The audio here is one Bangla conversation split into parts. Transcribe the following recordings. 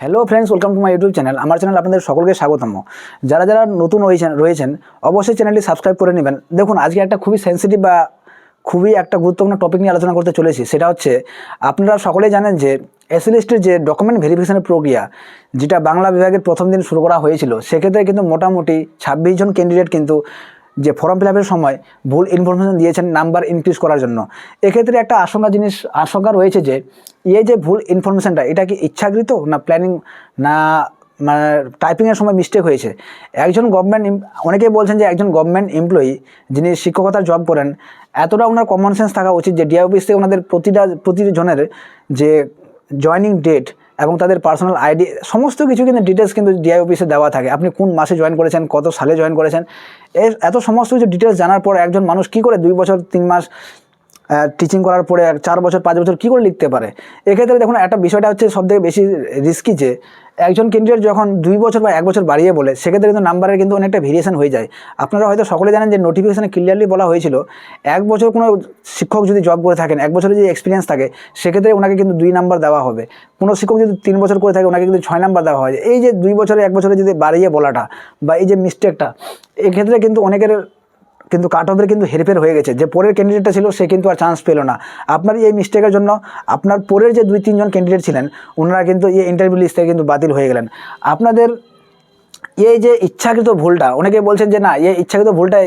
Hello friends welcome to my YouTube channel আমার চ্যানেল আপনাদের সকলকে স্বাগতম। যারা যারা নতুন রয়েছেন রয়েছেন, অবশ্যই চ্যানেলটি সাবস্ক্রাইব করে নেবেন। দেখুন, আজকে একটা খুবই সেন্সিটিভ বা খুবই একটা গুরুত্বপূর্ণ টপিক নিয়ে আলোচনা করতে চলেছি। সেটা হচ্ছে, আপনারা সকলেই জানেন যে এসএলএসটির যে ডকুমেন্ট ভেরিফিকেশনের প্রক্রিয়া, যেটা বাংলা বিভাগের প্রথম দিন শুরু করা হয়েছিল, সেক্ষেত্রে কিন্তু মোটামুটি ছাব্বিশ জন ক্যান্ডিডেট কিন্তু যে ফর্ম ফিল আপের সময় ভুল ইনফরমেশন দিয়েছেন নাম্বার ইনক্রিজ করার জন্য। এক্ষেত্রে একটা আশঙ্কা জিনিস, আশঙ্কা রয়েছে যে, এই যে ভুল ইনফরমেশনটা এটা কি ইচ্ছাকৃত না প্ল্যানিং না মানে টাইপিংয়ের সময় মিস্টেক হয়েছে? একজন গভর্নমেন্ট অনেকেই বলছেন যে একজন গভর্নমেন্ট এমপ্লয়ি যিনি শিক্ষকতার জব করেন, এতটা ওনার কমন সেন্স থাকা উচিত যে ডিআই অফিস থেকে ওনাদের প্রতিটা, প্রতিজনের যে জয়নিং ডেট এবং তাদের পার্সোনাল আইডি সমস্ত কিছু কিন্তু ডিটেলস কিন্তু ডিআই অফিসে দেওয়া থাকে। আপনি কোন মাসে জয়েন করেছেন, কত সালে জয়েন করেছেন, এর এত সমস্ত কিছু ডিটেলস জানার পর একজন মানুষ কি করে দুই বছর, তিন মাস টিচিং করার পরে চার বছর, পাঁচ বছর কী করে লিখতে পারে? এক্ষেত্রে দেখুন, একটা বিষয়টা হচ্ছে সবথেকে বেশি রিস্কি যে, একজন ক্যান্ডিডেট যখন দুই বছর বা এক বছর বাড়িয়ে বলে, সেক্ষেত্রে কিন্তু নাম্বারের কিন্তু অনেকটা ভেরিয়েশন হয়ে যায়। আপনারা হয়তো সকলে জানেন যে নোটিফিকেশানে ক্লিয়ারলি বলা হয়েছিল, এক বছর কোনো শিক্ষক যদি জব করে থাকেন, এক বছরের যদি এক্সপিরিয়েন্স থাকে, সেক্ষেত্রে ওনাকে কিন্তু দুই নাম্বার দেওয়া হবে। কোনো শিক্ষক যদি তিন বছর করে থাকে, ওনাকে কিন্তু ছয় নাম্বার দেওয়া হয়। এই যে দুই বছরে, এক বছরে যদি বাড়িয়ে বলাটা বা এই যে মিস্টেকটা এক্ষেত্রে কিন্তু অনেকের কিন্তু কাট অফের কিন্তু হেরফের হয়ে গেছে। যে পরের ক্যান্ডিডেটটা ছিল, সে কিন্তু আর চান্স পেল না। আপনার এই মিস্টেকের জন্য, আপনার পরের যে দুই, তিনজন ক্যান্ডিডেট ছিলেন, ওনারা কিন্তু এই ইন্টারভিউ লিস্ট থেকে কিন্তু বাতিল হয়ে গেলেন। আপনাদের এই যে ইচ্ছাকৃত ভুলটা, অনেকে বলছেন যে না, এই ইচ্ছাকৃত ভুলটা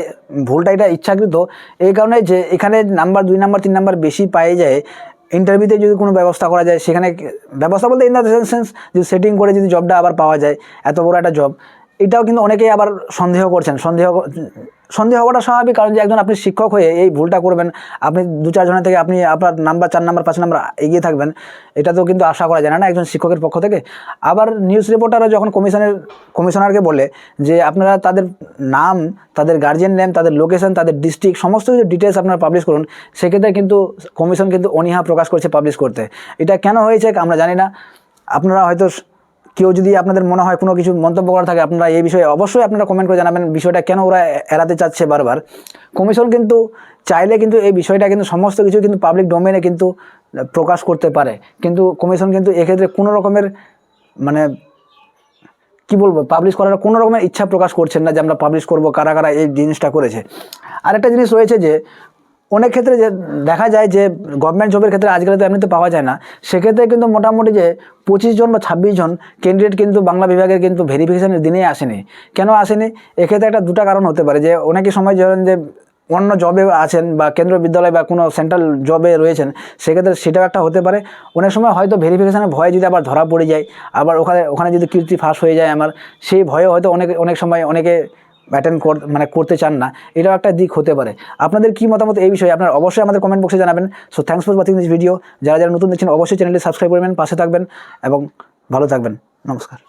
ভুলটা এটা ইচ্ছাকৃত, এই কারণে যে এখানে নাম্বার দুই নাম্বার তিন নাম্বার বেশি পাই যায় ইন্টারভিউতে যদি কোনো ব্যবস্থা করা যায়, সেখানে ব্যবস্থা বলতে ইন দ্য সেন্স যদি সেটিং করে যদি জবটা আবার পাওয়া যায়, এত বড় একটা জব এটাও কিন্তু অনেকেই আবার সন্দেহ করছেন, সন্দেহ সন্দেহ হওয়াটা স্বাভাবিক, কারণ যে একজন আপনি শিক্ষক হয়ে এই ভুলটা করবেন, আপনি দু চারজনের থেকে আপনি আপনার নাম্বার, চার নাম্বার, পাঁচ নাম্বার এগিয়ে থাকবেন, এটা তো কিন্তু আশা করা যায় না না? একজন শিক্ষকের পক্ষ থেকে। আবার নিউজ রিপোর্টাররা যখন কমিশনের কমিশনারকে বলে যে আপনারা তাদের নাম, তাদের গার্জিয়ান নেম তাদের লোকেশন তাদের ডিস্ট্রিক্ট সমস্ত কিছু ডিটেলস আপনারা পাবলিশ করুন, সেক্ষেত্রে কিন্তু কমিশন কিন্তু অনীহা প্রকাশ করছে পাবলিশ করতে। এটা কেন হয়েছে আমরা জানি না। আপনারা হয়তো কেউ যদি আপনাদের মনে হয় কোনো কিছু মন্তব্য করা থাকে আপনারা এই বিষয়ে অবশ্যই আপনারা কমেন্ট করে জানাবেন, বিষয়টা কেন ওরা এড়াতে চাচ্ছে বারবার। কমিশন কিন্তু চাইলে কিন্তু এই বিষয়টা কিন্তু সমস্ত কিছু কিন্তু পাবলিক ডোমেনে কিন্তু প্রকাশ করতে পারে। কিন্তু কমিশন কিন্তু এক্ষেত্রে কোনো রকমের মানে কি বলব পাবলিশ করার কোনো রকমের ইচ্ছা প্রকাশ করছেন না যে আমরা পাবলিশ করব, কারা কারা এই জিনিসটা করেছে। আরেকটা জিনিস রয়েছে যে অনেক ক্ষেত্রে যে দেখা যায় যে গভর্নমেন্ট জবের ক্ষেত্রে আজকাল তো এমনিতে পাওয়া যায় না। সেক্ষেত্রে কিন্তু মোটামুটি যে পঁচিশ জন বা ছাব্বিশ জন ক্যান্ডিডেট কিন্তু বাংলা বিভাগের কিন্তু ভেরিফিকেশনের দিনেই আসেনি। কেন আসেনি? এক্ষেত্রে একটা দুটা কারণ হতে পারে যে অনেকই সময় ধরেন যে অন্য জবে আছেন বা কেন্দ্রীয় বিদ্যালয় বা কোনো সেন্ট্রাল জবে রয়েছেন, সেক্ষেত্রে সেটাও একটা হতে পারে। অনেক সময় হয়তো ভেরিফিকেশানের ভয়ে যদি আবার ধরা পড়ে যায়, আবার ওখানে ওখানে যদি কীর্তি ফাঁস হয়ে যায় আমার, সেই ভয়ে হয়তো অনেক অনেক সময় অনেকে অ্যাটেন্ড কর মানে করতে চান না, এটাও একটা দিক হতে পারে। আপনাদের কী মতামত এই বিষয়ে? আপনার অবশ্যই আমাদের কমেন্ট বক্সে জানাবেন। So thanks for watching this video যারা যারা নতুন দেখছেন, অবশ্যই চ্যানেলটি সাবস্ক্রাইব করবেন, পাশে থাকবেন, এবং ভালো থাকবেন। নমস্কার।